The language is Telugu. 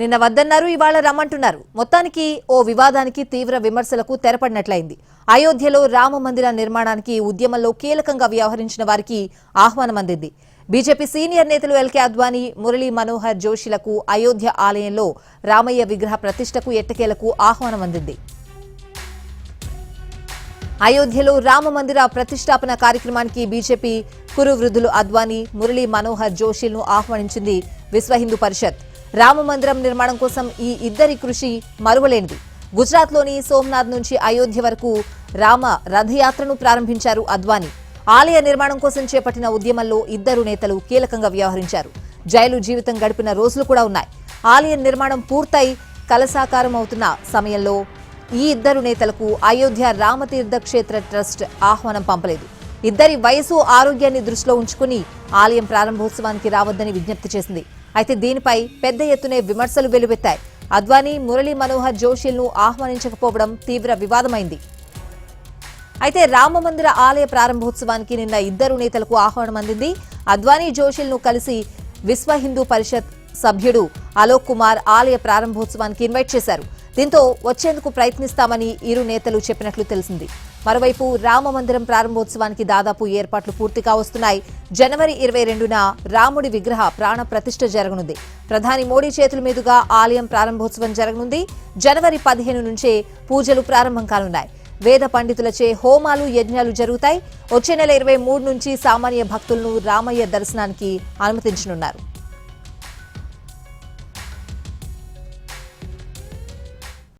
నిన్న వద్దన్నారు ఇవాళ రమ్మంటున్నారు. మొత్తానికి ఓ వివాదానికి తీవ్ర విమర్శలకు తెరపడినట్లయింది. అయోధ్యలో రామ మందిర నిర్మాణానికి ఉద్యమంలో కీలకంగా వ్యవహరించిన వారికి ఆహ్వానం అందింది. బీజేపీ సీనియర్ నేతలు ఎల్కే అద్వానీ మురళీ మనోహర్ జోషిలకు అయోధ్య ఆలయంలో రామయ్య విగ్రహ ప్రతిష్టకు ఎట్టకేలకు ఆహ్వానం అందింది. అయోధ్యలో రామ మందిర ప్రతిష్టాపన కార్యక్రమానికి బీజేపీ కురు వృద్ధులు అద్వానీ మురళీ మనోహర్ జోషిలను ఆహ్వానించింది విశ్వ హిందూ పరిషత్. రామ మందిరం నిర్మాణం కోసం ఈ ఇద్దరి కృషి మరువలేనిది. గుజరాత్లోని సోమనాథ్ నుంచి అయోధ్య వరకు రామ రథయాత్రను ప్రారంభించారు అద్వానీ. ఆలయ నిర్మాణం కోసం చేపట్టిన ఉద్యమంలో ఇద్దరు నేతలు కీలకంగా వ్యవహరించారు. జైలు జీవితం గడిపిన రోజులు కూడా ఉన్నాయి. ఆలయ నిర్మాణం పూర్తయి కలసాకారం అవుతున్న సమయంలో ఈ ఇద్దరు నేతలకు అయోధ్య రామతీర్థ క్షేత్ర ట్రస్ట్ ఆహ్వానం పంపలేదు. ఇద్దరి వయసు ఆరోగ్యాన్ని దృష్టిలో ఉంచుకుని ఆలయం ప్రారంభోత్సవానికి రావద్దని విజ్ఞప్తి చేసింది. అయితే దీనిపై పెద్ద ఎత్తునే విమర్శలు వెలువెత్తాయి. అద్వానీ మురళీ మనోహర్ జోషిల్ను ఆహ్వానించకపోవడం తీవ్ర వివాదమైంది. అయితే రామమందిర ఆలయ ప్రారంభోత్సవానికి నిన్న ఇద్దరు నేతలకు ఆహ్వానం అందింది. అద్వానీ జోషిల్ను కలిసి విశ్వ హిందూ పరిషత్ సభ్యుడు అలోక్ కుమార్ ఆలయ ప్రారంభోత్సవానికి ఇన్వైట్ చేశారు. దీంతో వచ్చేందుకు ప్రయత్నిస్తామని ఇరు నేతలు చెప్పినట్లు తెలిసింది. మరోవైపు రామ మందిరం ప్రారంభోత్సవానికి దాదాపు ఏర్పాట్లు పూర్తిగా వస్తున్నాయి. జనవరి ఇరవై రెండున రాముడి విగ్రహ ప్రాణ ప్రతిష్ఠ జరగనుంది. ప్రధాని మోడీ చేతుల మీదుగా ఆలయం ప్రారంభోత్సవం జరగనుంది. జనవరి పదిహేను నుంచే పూజలు ప్రారంభం కానున్నాయి. వేద పండితులచే హోమాలు యజ్ఞాలు జరుగుతాయి. వచ్చే నెల ఇరవై మూడు నుంచి సామాన్య భక్తులను రామయ్య దర్శనానికి అనుమతించనున్నారు.